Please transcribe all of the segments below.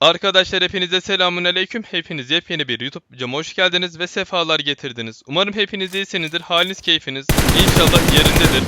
Arkadaşlar hepinize selamun aleyküm. Hepiniz yepyeni bir YouTube videoma hoş geldiniz ve sefalar getirdiniz. Umarım hepiniz iyisinizdir. Haliniz keyfiniz inşallah yerindedir.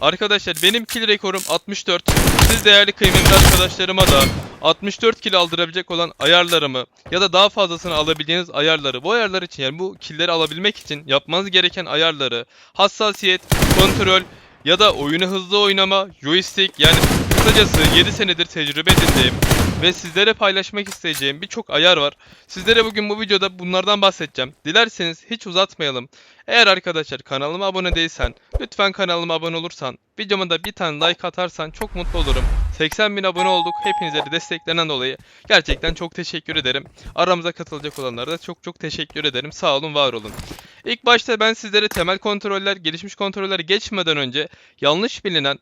Arkadaşlar benim kill rekorum 64. Siz değerli kıymetli arkadaşlarıma da 64 kill aldırabilecek olan ayarlarımı ya da daha fazlasını alabileceğiniz ayarları bu ayarlar için yani bu killleri alabilmek için yapmanız gereken ayarları hassasiyet, kontrol ya da oyunu hızlı oynama, joystick yani kısacası 7 senedir tecrübe edindiğim ve sizlere paylaşmak isteyeceğim birçok ayar var. Sizlere bugün bu videoda bunlardan bahsedeceğim. Dilerseniz hiç uzatmayalım. Eğer arkadaşlar kanalıma abone değilsen, lütfen kanalıma abone olursan, videoma da bir tane like atarsan çok mutlu olurum. 80 bin abone olduk. Hepinize de desteklenen dolayı gerçekten çok teşekkür ederim. Aramıza katılacak olanlara da çok çok teşekkür ederim. Sağ olun, var olun. İlk başta ben sizlere temel kontroller, gelişmiş kontroller geçmeden önce yanlış bilinen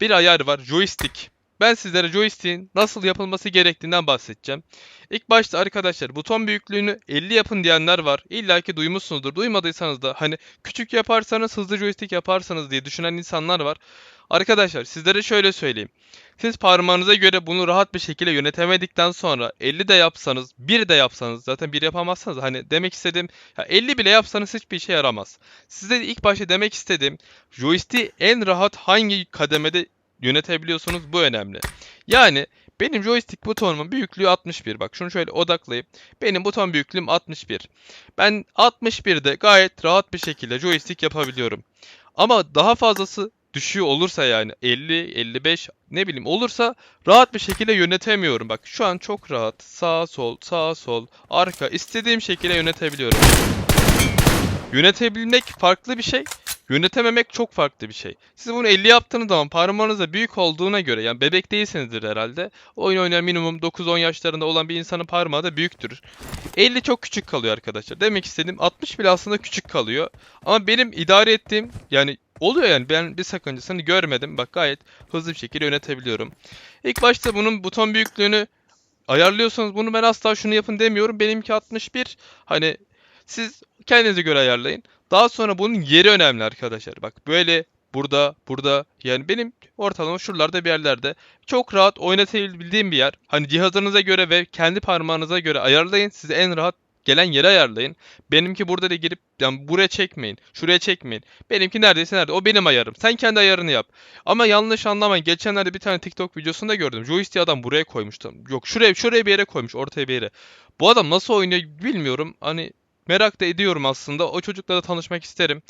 bir ayar var. Joystick. Ben sizlere joystick'in nasıl yapılması gerektiğinden bahsedeceğim. İlk başta arkadaşlar buton büyüklüğünü 50 yapın diyenler var. İlla ki duymuşsunuzdur. Duymadıysanız da hani küçük yaparsanız hızlı joystick yaparsanız diye düşünen insanlar var. Arkadaşlar sizlere şöyle söyleyeyim. Siz parmağınıza göre bunu rahat bir şekilde yönetemedikten sonra 50 de yapsanız, 1 de yapsanız zaten 1 yapamazsanız hani demek istediğim ya 50 bile yapsanız hiçbir işe yaramaz. Size ilk başta demek istediğim joystick'i en rahat hangi kademede yönetebiliyorsunuz bu önemli. Yani benim joystick butonumun büyüklüğü 61. Bak şunu şöyle odaklayıp benim buton büyüklüğüm 61. Ben 61'de gayet rahat bir şekilde joystick yapabiliyorum. Ama daha fazlası düşüyor olursa yani 50, 55 ne bileyim olursa rahat bir şekilde yönetemiyorum. Bak şu an çok rahat. Sağ sol, sağ sol, arka istediğim şekilde yönetebiliyorum. Yönetebilmek farklı bir şey. Yönetememek çok farklı bir şey. Siz bunu 50 yaptığınız zaman parmağınız da büyük olduğuna göre yani bebek değilsinizdir herhalde. Oyun oynayan minimum 9-10 yaşlarında olan bir insanın parmağı da büyüktür. 50 çok küçük kalıyor arkadaşlar. Demek istediğim 60 bile aslında küçük kalıyor. Ama benim idare ettiğim yani oluyor yani ben bir sakıncasını görmedim. Bak gayet hızlı bir şekilde yönetebiliyorum. İlk başta bunun buton büyüklüğünü ayarlıyorsanız bunu ben asla şunu yapın demiyorum. Benimki 61. Hani siz kendinize göre ayarlayın. Daha sonra bunun yeri önemli arkadaşlar. Bak böyle burada burada yani benim ortalama şuralarda bir yerlerde çok rahat oynatabildiğim bir yer. Hani cihazınıza göre ve kendi parmağınıza göre ayarlayın. Size en rahat gelen yere ayarlayın. Benimki burada da girip yani buraya çekmeyin. Şuraya çekmeyin. Benimki neredeyse nerede? O benim ayarım. Sen kendi ayarını yap. Ama yanlış anlamayın. Geçenlerde bir tane TikTok videosunda gördüm. Joystick adam buraya koymuştu. Yok şuraya şuraya bir yere koymuş. Ortaya bir yere. Bu adam nasıl oynuyor bilmiyorum. Hani merak da ediyorum aslında. O çocukla da tanışmak isterim.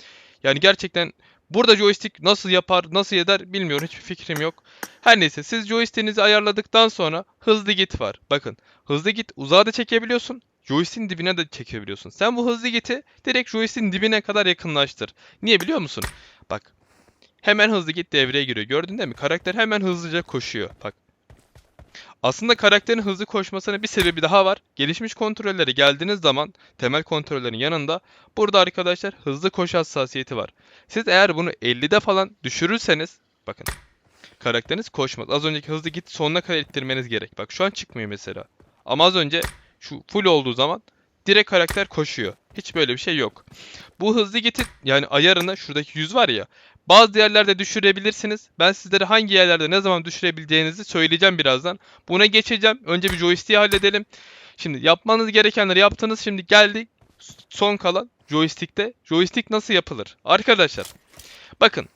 Yani gerçekten burada joystick nasıl yapar, nasıl eder bilmiyorum. Hiçbir fikrim yok. Her neyse siz joystick'inizi ayarladıktan sonra hızlı git var. Bakın hızlı git uzağa da çekebiliyorsun. Joystick'in dibine de çekebiliyorsun. Sen bu hızlı giti direkt joystick'in dibine kadar yakınlaştır. Niye biliyor musun? Bak. Hemen hızlı git devreye giriyor. Gördün değil mi? Karakter hemen hızlıca koşuyor. Bak. Aslında karakterin hızlı koşmasının bir sebebi daha var. Gelişmiş kontrollere geldiğiniz zaman temel kontrollerin yanında burada arkadaşlar hızlı koş hassasiyeti var. Siz eğer bunu 50'de falan düşürürseniz bakın karakteriniz koşmaz. Az önceki hızlı git sonuna kadar ittirmeniz gerek. Bak şu an çıkmıyor mesela. Ama az önce şu full olduğu zaman direkt karakter koşuyor. Hiç böyle bir şey yok. Bu hızlı giti yani ayarını şuradaki yüz var ya bazı yerlerde düşürebilirsiniz. Ben sizlere hangi yerlerde ne zaman düşürebileceğinizi söyleyeceğim birazdan. Buna geçeceğim. Önce bir joystick'i halledelim. Şimdi yapmanız gerekenleri yaptınız. Şimdi geldik son kalan joystick'te. Joystick nasıl yapılır? Arkadaşlar bakın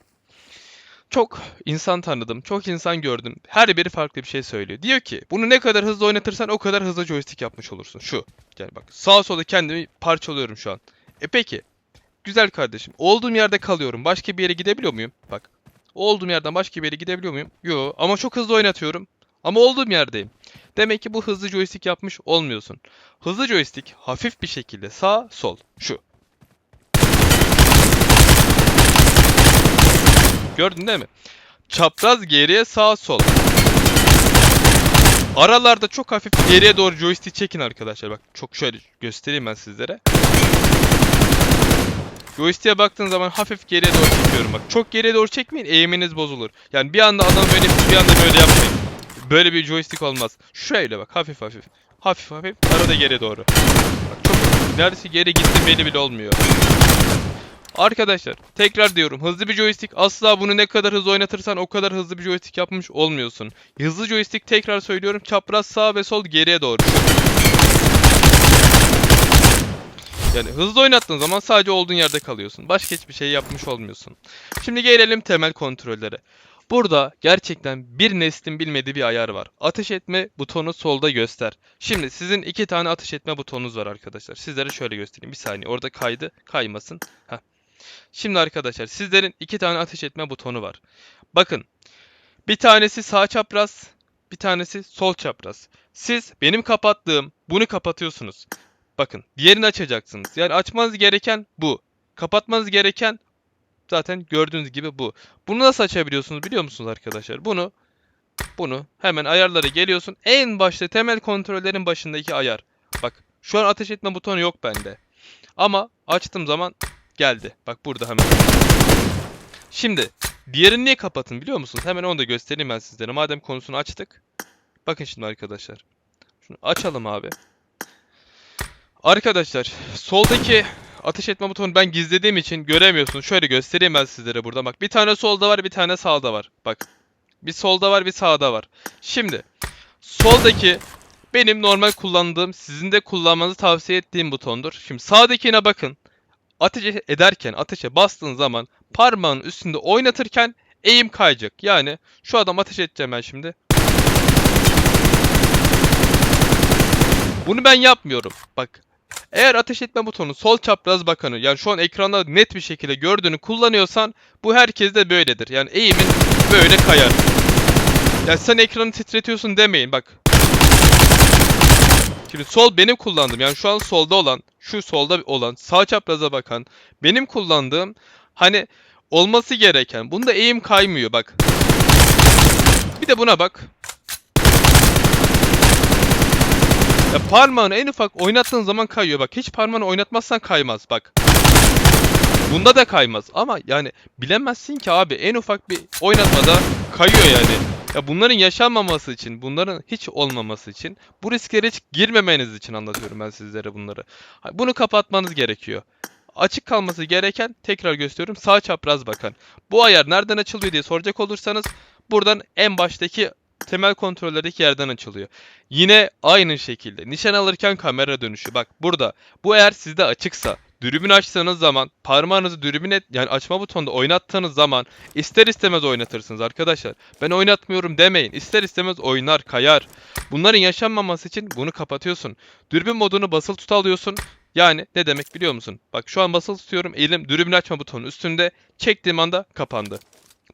çok insan tanıdım, çok insan gördüm. Her biri farklı bir şey söylüyor. Diyor ki bunu ne kadar hızlı oynatırsan o kadar hızlı joystick yapmış olursun. Şu. Yani bak sağa sola kendimi parçalıyorum şu an. E peki. Güzel kardeşim. Olduğum yerde kalıyorum. Başka bir yere gidebiliyor muyum? Bak. Olduğum yerden başka bir yere gidebiliyor muyum? Yo. Ama çok hızlı oynatıyorum. Ama olduğum yerdeyim. Demek ki bu hızlı joystick yapmış olmuyorsun. Hızlı joystick hafif bir şekilde sağ sol. Şu. Gördün değil mi? Çapraz geriye sağ sol. Aralarda çok hafif geriye doğru joystick çekin arkadaşlar. Bak çok şöyle göstereyim ben sizlere. Joystick'e baktığın zaman hafif geriye doğru çekiyorum bak. Çok geriye doğru çekmeyin eğiminiz bozulur. Yani bir anda adam böyle bir anda böyle yapmayın. Böyle bir joystick olmaz. Şöyle bak hafif hafif. Hafif hafif arada geriye doğru. Bak çok neredeyse geri gittim belli bile olmuyor. Arkadaşlar tekrar diyorum hızlı bir joystick asla bunu ne kadar hızlı oynatırsan o kadar hızlı bir joystick yapmış olmuyorsun. Hızlı joystick tekrar söylüyorum çapraz sağ ve sol geriye doğru. Yani hızlı oynattığın zaman sadece olduğun yerde kalıyorsun. Başka hiçbir şey yapmış olmuyorsun. Şimdi gelelim temel kontrollere. Burada gerçekten bir neslin bilmediği bir ayar var. Ateş etme butonu solda göster. Şimdi sizin iki tane ateş etme butonunuz var arkadaşlar. Sizlere şöyle göstereyim. Bir saniye orada kaydı kaymasın. Heh. Şimdi arkadaşlar sizlerin iki tane ateş etme butonu var. Bakın bir tanesi sağ çapraz bir tanesi sol çapraz. Siz benim kapattığım bunu kapatıyorsunuz. Bakın diğerini açacaksınız. Yani açmanız gereken bu. Kapatmanız gereken zaten gördüğünüz gibi bu. Bunu nasıl açabiliyorsunuz biliyor musunuz arkadaşlar? Bunu bunu hemen ayarlara geliyorsun. En başta temel kontrollerin başındaki ayar. Bak şu an ateş etme butonu yok bende. Ama açtığım zaman geldi. Bak burada hemen. Şimdi diğerini niye kapatın biliyor musunuz? Hemen onu da göstereyim ben sizlere. Madem konusunu açtık. Bakın şimdi arkadaşlar. Şunu açalım abi. Arkadaşlar soldaki ateş etme butonu ben gizlediğim için göremiyorsunuz. Şöyle göstereyim ben sizlere burada. Bak bir tane solda var bir tane sağda var. Bak bir solda var bir sağda var. Şimdi soldaki benim normal kullandığım sizin de kullanmanızı tavsiye ettiğim butondur. Şimdi sağdakine bakın. Ateş ederken ateşe bastığın zaman parmağın üstünde oynatırken eğim kayacak. Yani şu adam ateş edeceğim ben şimdi. Bunu ben yapmıyorum. Bak eğer ateş etme butonu sol çapraz bakanı yani şu an ekranda net bir şekilde gördüğünü kullanıyorsan bu herkeste böyledir. Yani eğimin böyle kayar. Yani sen ekranı titretiyorsun demeyin bak. Şimdi sol benim kullandığım yani şu an solda olan şu solda olan sağ çapraza bakan benim kullandığım hani olması gereken bunda eğim kaymıyor bak. Bir de buna bak. Ya parmağını en ufak oynattığın zaman kayıyor. Bak hiç parmağını oynatmazsan kaymaz bak. Bunda da kaymaz ama yani bilemezsin ki abi en ufak bir oynatmada kayıyor yani. Ya bunların yaşanmaması için, bunların hiç olmaması için, bu risklere hiç girmemeniz için anlatıyorum ben sizlere bunları. Bunu kapatmanız gerekiyor. Açık kalması gereken tekrar gösteriyorum sağ çapraz bakan. Bu ayar nereden açılıyor diye soracak olursanız buradan en baştaki temel kontrollerdeki yerden açılıyor. Yine aynı şekilde nişan alırken kamera dönüşü. Bak burada bu eğer sizde açıksa dürbün açtığınız zaman parmağınızı dürbüne yani açma butonunda oynattığınız zaman ister istemez oynatırsınız arkadaşlar. Ben oynatmıyorum demeyin. İster istemez oynar, kayar. Bunların yaşanmaması için bunu kapatıyorsun. Dürbün modunu basılı tut alıyorsun. Yani ne demek biliyor musun? Bak şu an basılı tutuyorum. Elim dürbün açma butonu üstünde. Çektiğim anda kapandı.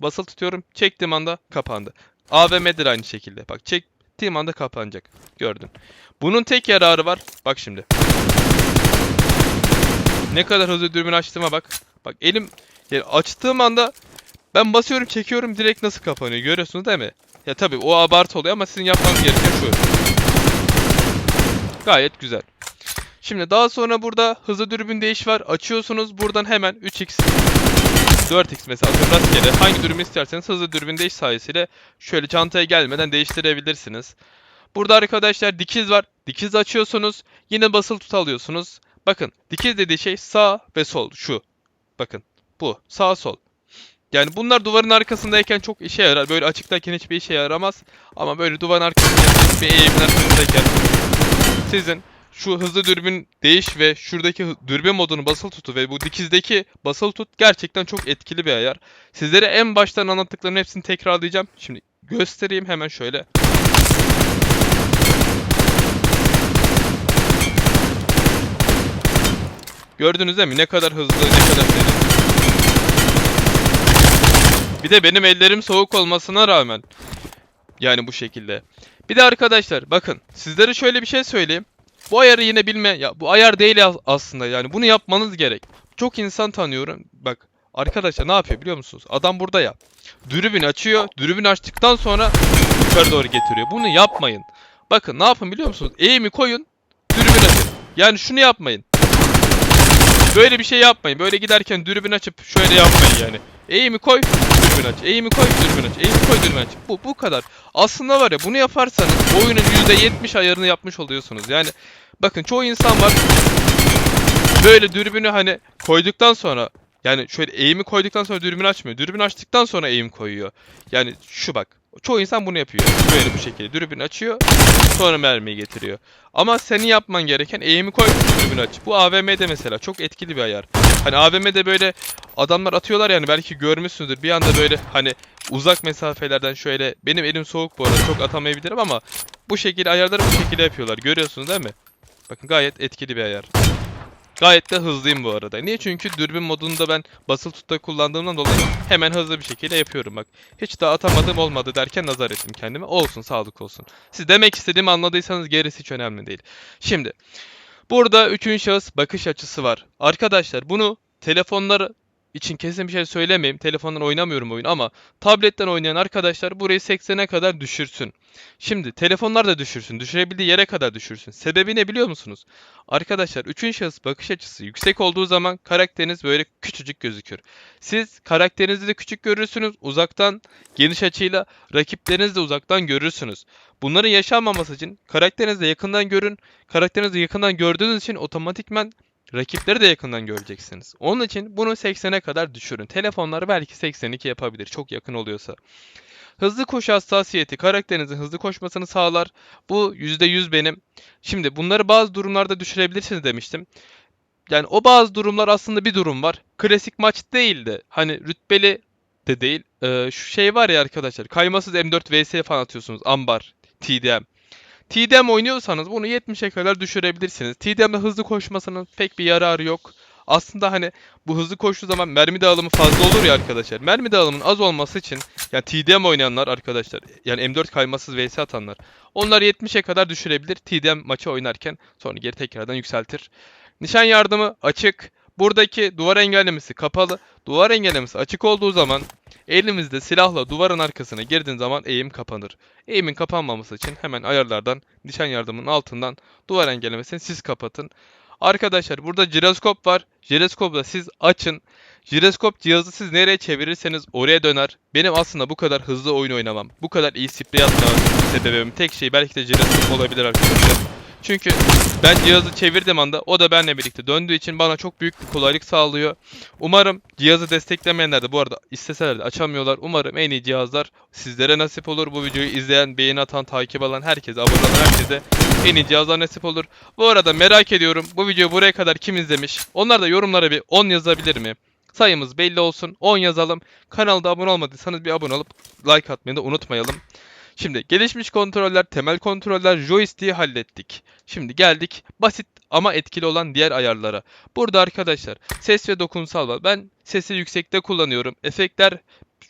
Basılı tutuyorum. Çektiğim anda kapandı. AVM'dir aynı şekilde. Bak çektiğim anda kapanacak. Gördün. Bunun tek yararı var. Bak şimdi. Ne kadar hızlı dürbün açtığıma bak. Bak elim yani açtığım anda ben basıyorum çekiyorum direkt nasıl kapanıyor görüyorsunuz değil mi? Ya tabii o abartı oluyor ama sizin yapmanız gereken şu. Gayet güzel. Şimdi daha sonra burada hızlı dürbün değiş var. Açıyorsunuz buradan hemen 3x 4x mesela atıyorum rastgele hangi dürbün isterseniz hızlı dürbün değiş sayesinde şöyle çantaya gelmeden değiştirebilirsiniz. Burada arkadaşlar dikiz var. Dikiz açıyorsunuz. Yine basılı tut alıyorsunuz. Bakın dikiz dediği şey sağ ve sol şu. Bakın bu sağ sol. Yani bunlar duvarın arkasındayken çok işe yarar. Böyle açıktayken hiçbir işe yaramaz. Ama böyle duvarın arkasındayken bir arkasındayken sizin şu hızlı dürbün değiş ve şuradaki dürbün modunu basılı tutu ve bu dikizdeki basılı tut gerçekten çok etkili bir ayar. Sizlere en baştan anlattıklarımın hepsini tekrarlayacağım. Şimdi göstereyim hemen şöyle. Gördünüz değil mi? Ne kadar hızlı, ne kadar seri. Bir de benim ellerim soğuk olmasına rağmen yani bu şekilde. Bir de arkadaşlar bakın sizlere şöyle bir şey söyleyeyim. Bu ayarı yine bilme ya bu ayar değil as- aslında yani bunu yapmanız gerek. Çok insan tanıyorum. Bak arkadaşlar ne yapıyor biliyor musunuz? Adam burada ya. Dürbün açıyor. Dürbün açtıktan sonra yukarı doğru getiriyor. Bunu yapmayın. Bakın ne yapın biliyor musunuz? Eğimi koyun. Dürbün açın. Yani şunu yapmayın. Böyle bir şey yapmayın. Böyle giderken dürbün açıp şöyle yapmayın yani. Eğimi koy, dürbün aç. Eğimi koy, dürbün aç. Eğimi koy, dürbün aç. Bu, bu kadar. Aslında var ya bunu yaparsanız oyunun %70 ayarını yapmış oluyorsunuz. Yani bakın çoğu insan var böyle dürbünü hani koyduktan sonra Yani şöyle eğimi koyduktan sonra dürbün açmıyor. Dürbün açtıktan sonra eğim koyuyor. Yani şu bak. Çoğu insan bunu yapıyor. Böyle bu şekilde. Dürbün açıyor. Sonra mermiyi getiriyor. Ama senin yapman gereken eğimi koy dürbün aç. Bu AVM'de mesela çok etkili bir ayar. Hani AVM'de böyle adamlar atıyorlar yani belki görmüşsünüzdür. Bir anda böyle hani uzak mesafelerden şöyle benim elim soğuk bu arada çok atamayabilirim ama bu şekilde ayarları bu şekilde yapıyorlar. Görüyorsunuz değil mi? Bakın gayet etkili bir ayar. Gayet de hızlıyım bu arada. Niye? Çünkü dürbün modunda ben basılı tutta kullandığımdan dolayı hemen hızlı bir şekilde yapıyorum bak. Hiç daha atamadım olmadı derken nazar ettim kendime. Olsun sağlık olsun. Siz demek istediğimi anladıysanız gerisi hiç önemli değil. Şimdi burada üçüncü şahıs bakış açısı var. Arkadaşlar bunu telefonlar için kesin bir şey söylemeyeyim. Telefondan oynamıyorum oyun ama tabletten oynayan arkadaşlar burayı 80'e kadar düşürsün. Şimdi telefonlar da düşürsün. Düşürebildiği yere kadar düşürsün. Sebebi ne biliyor musunuz? Arkadaşlar üçüncü şahıs bakış açısı yüksek olduğu zaman karakteriniz böyle küçücük gözükür. Siz karakterinizi de küçük görürsünüz. Uzaktan geniş açıyla rakiplerinizi de uzaktan görürsünüz. Bunların yaşanmaması için karakterinizi de yakından görün. Karakterinizi yakından gördüğünüz için otomatikman rakipleri de yakından göreceksiniz. Onun için bunu 80'e kadar düşürün. Telefonlar belki 82 yapabilir çok yakın oluyorsa. Hızlı koşu hassasiyeti karakterinizin hızlı koşmasını sağlar. Bu %100 benim. Şimdi bunları bazı durumlarda düşürebilirsiniz demiştim. Yani o bazı durumlar aslında bir durum var. Klasik maç değildi. Hani rütbeli de değil. Ee, şu şey var ya arkadaşlar. Kaymasız M4 vs falan atıyorsunuz. Ambar, TDM. TDM oynuyorsanız bunu 70'e kadar düşürebilirsiniz. TDM'de hızlı koşmasının pek bir yararı yok. Aslında hani bu hızlı koştuğu zaman mermi dağılımı fazla olur ya arkadaşlar. Mermi dağılımının az olması için yani TDM oynayanlar arkadaşlar yani M4 kaymasız vs atanlar onlar 70'e kadar düşürebilir TDM maçı oynarken sonra geri tekrardan yükseltir. Nişan yardımı açık. Buradaki duvar engellemesi kapalı. Duvar engellemesi açık olduğu zaman elimizde silahla duvarın arkasına girdiğin zaman eğim kapanır. Eğimin kapanmaması için hemen ayarlardan nişan yardımının altından duvar engellemesini siz kapatın. Arkadaşlar burada jiroskop var. Jiroskopu da siz açın. Jiroskop cihazı siz nereye çevirirseniz oraya döner. Benim aslında bu kadar hızlı oyun oynamam, bu kadar iyi sprey atma sebebim tek şey belki de jiroskop olabilir arkadaşlar. Çünkü ben cihazı çevirdiğim anda o da benimle birlikte döndüğü için bana çok büyük bir kolaylık sağlıyor. Umarım cihazı desteklemeyenler de bu arada isteseler de açamıyorlar. Umarım en iyi cihazlar sizlere nasip olur. Bu videoyu izleyen, beğeni atan, takip alan herkese, abone olan herkese en iyi cihazlar nasip olur. Bu arada merak ediyorum bu videoyu buraya kadar kim izlemiş? Onlar da yorumlara bir 10 yazabilir mi? Sayımız belli olsun. 10 yazalım. Kanalda abone olmadıysanız bir abone olup like atmayı da unutmayalım. Şimdi gelişmiş kontroller, temel kontroller, joystick'i hallettik. Şimdi geldik basit ama etkili olan diğer ayarlara. Burada arkadaşlar ses ve dokunsal var. Ben sesi yüksekte kullanıyorum. Efektler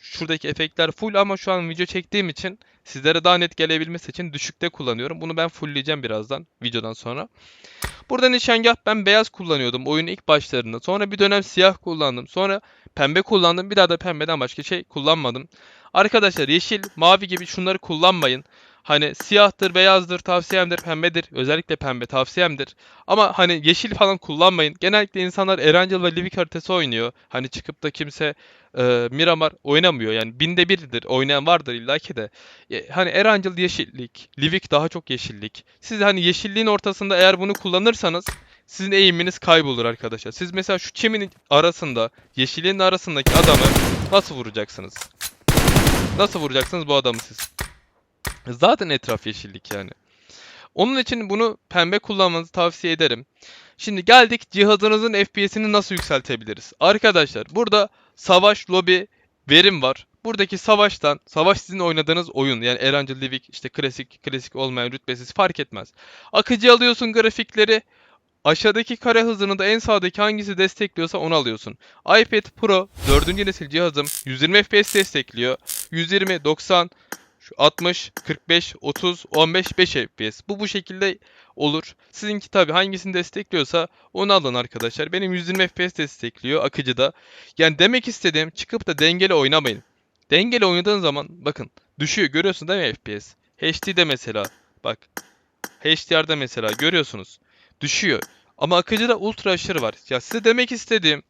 şuradaki efektler full ama şu an video çektiğim için sizlere daha net gelebilmesi için düşükte kullanıyorum. Bunu ben fullleyeceğim birazdan videodan sonra. Burada nişangah ben beyaz kullanıyordum oyunun ilk başlarında. Sonra bir dönem siyah kullandım. Sonra pembe kullandım. Bir daha da pembeden başka şey kullanmadım. Arkadaşlar yeşil, mavi gibi şunları kullanmayın. Hani siyahtır, beyazdır, tavsiyemdir, pembedir. Özellikle pembe tavsiyemdir. Ama hani yeşil falan kullanmayın. Genellikle insanlar Erangel ve Livik haritası oynuyor. Hani çıkıp da kimse e, Miramar oynamıyor. Yani binde birdir. Oynayan vardır illaki de. E, hani Erangel yeşillik, Livik daha çok yeşillik. Siz hani yeşilliğin ortasında eğer bunu kullanırsanız sizin eğiminiz kaybolur arkadaşlar. Siz mesela şu çimin arasında, yeşilliğin arasındaki adamı nasıl vuracaksınız? Nasıl vuracaksınız bu adamı siz? Zaten etraf yeşillik yani. Onun için bunu pembe kullanmanızı tavsiye ederim. Şimdi geldik cihazınızın FPS'ini nasıl yükseltebiliriz? Arkadaşlar burada savaş, lobi, verim var. Buradaki savaştan, savaş sizin oynadığınız oyun yani Erangel Livik işte klasik, klasik olmayan rütbesiz fark etmez. Akıcı alıyorsun grafikleri. Aşağıdaki kare hızını da en sağdaki hangisi destekliyorsa onu alıyorsun. iPad Pro 4. nesil cihazım 120 FPS destekliyor. 120, 90, şu 60, 45, 30, 15, 5 FPS. Bu bu şekilde olur. Sizinki tabi hangisini destekliyorsa onu alın arkadaşlar. Benim 120 FPS destekliyor akıcıda. Yani demek istediğim çıkıp da dengeli oynamayın. Dengeli oynadığın zaman bakın düşüyor görüyorsun değil mi FPS? HD'de mesela bak HDR'da mesela görüyorsunuz düşüyor. Ama akıcıda ultra aşırı var. Ya size demek istediğim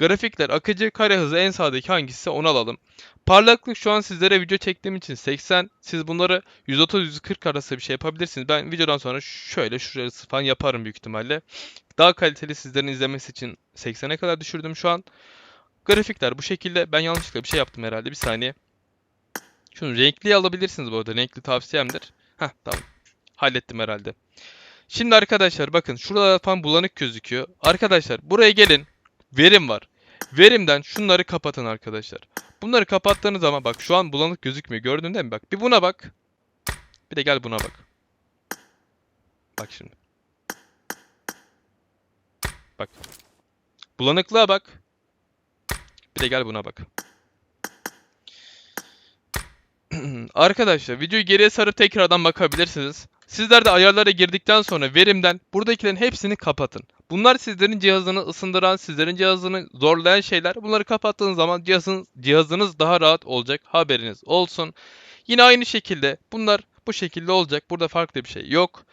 grafikler akıcı kare hızı en sağdaki hangisi onu alalım. Parlaklık şu an sizlere video çektiğim için 80. Siz bunları 130-140 arası bir şey yapabilirsiniz. Ben videodan sonra şöyle şurası falan yaparım büyük ihtimalle. Daha kaliteli sizlerin izlemesi için 80'e kadar düşürdüm şu an. Grafikler bu şekilde. Ben yanlışlıkla bir şey yaptım herhalde. Bir saniye. Şunu renkli alabilirsiniz bu arada. Renkli tavsiyemdir. Heh tamam. Hallettim herhalde. Şimdi arkadaşlar bakın şurada falan bulanık gözüküyor. Arkadaşlar buraya gelin. Verim var. Verimden şunları kapatın arkadaşlar. Bunları kapattığınız zaman bak şu an bulanık gözükmüyor. Gördün değil mi? Bak bir buna bak. Bir de gel buna bak. Bak şimdi. Bak. Bulanıklığa bak. Bir de gel buna bak. Arkadaşlar videoyu geriye sarıp tekrardan bakabilirsiniz. Sizler de ayarlara girdikten sonra verimden buradakilerin hepsini kapatın. Bunlar sizlerin cihazını ısındıran, sizlerin cihazını zorlayan şeyler. Bunları kapattığınız zaman cihazın, cihazınız daha rahat olacak. Haberiniz olsun. Yine aynı şekilde bunlar bu şekilde olacak. Burada farklı bir şey yok.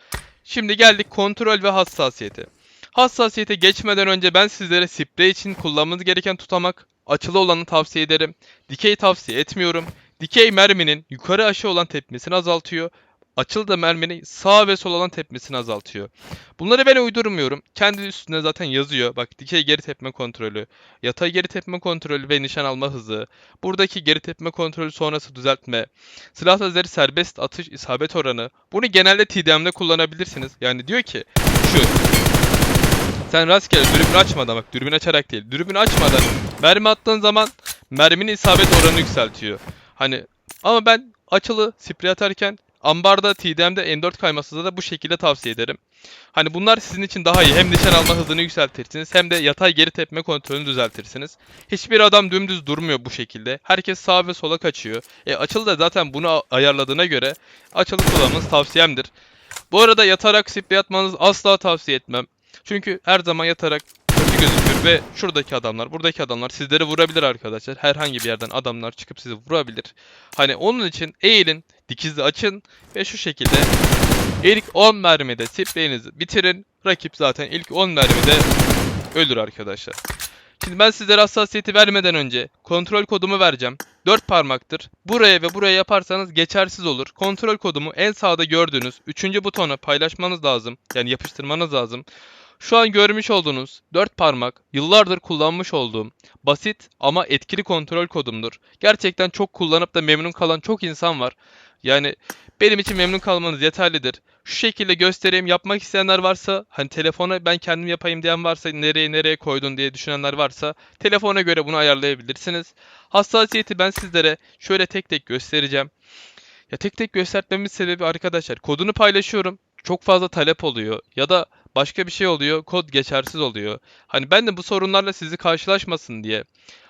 Şimdi geldik kontrol ve hassasiyete. Hassasiyete geçmeden önce ben sizlere sprey için kullanmanız gereken tutamak açılı olanı tavsiye ederim. Dikey tavsiye etmiyorum. Dikey merminin yukarı aşağı olan tepmesini azaltıyor. Açılı da merminin sağ ve sol olan tepmesini azaltıyor. Bunları ben uydurmuyorum. Kendi üstünde zaten yazıyor. Bak dikey geri tepme kontrolü, yatay geri tepme kontrolü ve nişan alma hızı. Buradaki geri tepme kontrolü sonrası düzeltme. Silah lazeri serbest atış isabet oranı. Bunu genelde TDM'de kullanabilirsiniz. Yani diyor ki şu sen rastgele dürbün açmadan bak dürbün açarak değil. Dürbün açmadan mermi attığın zaman merminin isabet oranını yükseltiyor. Hani ama ben açılı sprey atarken ambarda TDM'de M4 kaymasında da bu şekilde tavsiye ederim. Hani bunlar sizin için daha iyi. Hem nişan alma hızını yükseltirsiniz hem de yatay geri tepme kontrolünü düzeltirsiniz. Hiçbir adam dümdüz durmuyor bu şekilde. Herkes sağa ve sola kaçıyor. E açılı da zaten bunu ayarladığına göre açılı kullanmanız tavsiyemdir. Bu arada yatarak sprey atmanızı asla tavsiye etmem. Çünkü her zaman yatarak kötü gözükür ve şuradaki adamlar, buradaki adamlar sizleri vurabilir arkadaşlar. Herhangi bir yerden adamlar çıkıp sizi vurabilir. Hani onun için eğilin, dikizli açın ve şu şekilde ilk 10 mermide spreyinizi bitirin. Rakip zaten ilk 10 mermide ölür arkadaşlar. Şimdi ben sizlere hassasiyeti vermeden önce kontrol kodumu vereceğim. 4 parmaktır. Buraya ve buraya yaparsanız geçersiz olur. Kontrol kodumu en sağda gördüğünüz 3. butona paylaşmanız lazım. Yani yapıştırmanız lazım. Şu an görmüş olduğunuz 4 parmak yıllardır kullanmış olduğum basit ama etkili kontrol kodumdur. Gerçekten çok kullanıp da memnun kalan çok insan var. Yani benim için memnun kalmanız yeterlidir. Şu şekilde göstereyim yapmak isteyenler varsa hani telefona ben kendim yapayım diyen varsa nereye nereye koydun diye düşünenler varsa telefona göre bunu ayarlayabilirsiniz. Hassasiyeti ben sizlere şöyle tek tek göstereceğim. Ya tek tek göstermemin sebebi arkadaşlar kodunu paylaşıyorum. Çok fazla talep oluyor ya da başka bir şey oluyor kod geçersiz oluyor. Hani ben de bu sorunlarla sizi karşılaşmasın diye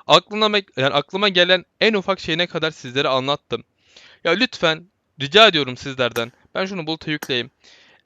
aklıma yani aklıma gelen en ufak şeyine kadar sizlere anlattım. Ya lütfen rica ediyorum sizlerden. Ben şunu buluta yükleyeyim.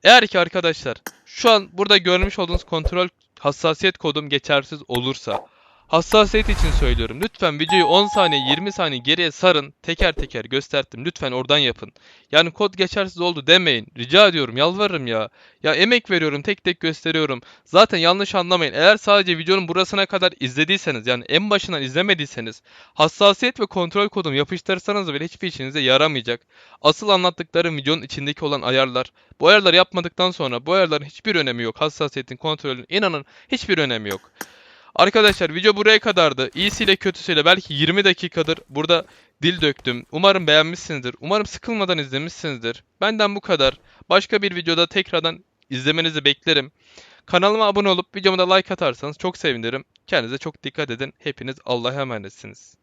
Eğer ki arkadaşlar şu an burada görmüş olduğunuz kontrol hassasiyet kodum geçersiz olursa Hassasiyet için söylüyorum. Lütfen videoyu 10 saniye 20 saniye geriye sarın. Teker teker gösterdim. Lütfen oradan yapın. Yani kod geçersiz oldu demeyin. Rica ediyorum yalvarırım ya. Ya emek veriyorum tek tek gösteriyorum. Zaten yanlış anlamayın. Eğer sadece videonun burasına kadar izlediyseniz yani en başından izlemediyseniz hassasiyet ve kontrol kodum yapıştırırsanız bile hiçbir işinize yaramayacak. Asıl anlattıklarım videonun içindeki olan ayarlar. Bu ayarları yapmadıktan sonra bu ayarların hiçbir önemi yok. Hassasiyetin kontrolün inanın hiçbir önemi yok. Arkadaşlar video buraya kadardı. İyisiyle kötüsüyle belki 20 dakikadır burada dil döktüm. Umarım beğenmişsinizdir. Umarım sıkılmadan izlemişsinizdir. Benden bu kadar. Başka bir videoda tekrardan izlemenizi beklerim. Kanalıma abone olup videoma da like atarsanız çok sevinirim. Kendinize çok dikkat edin. Hepiniz Allah'a emanetsiniz.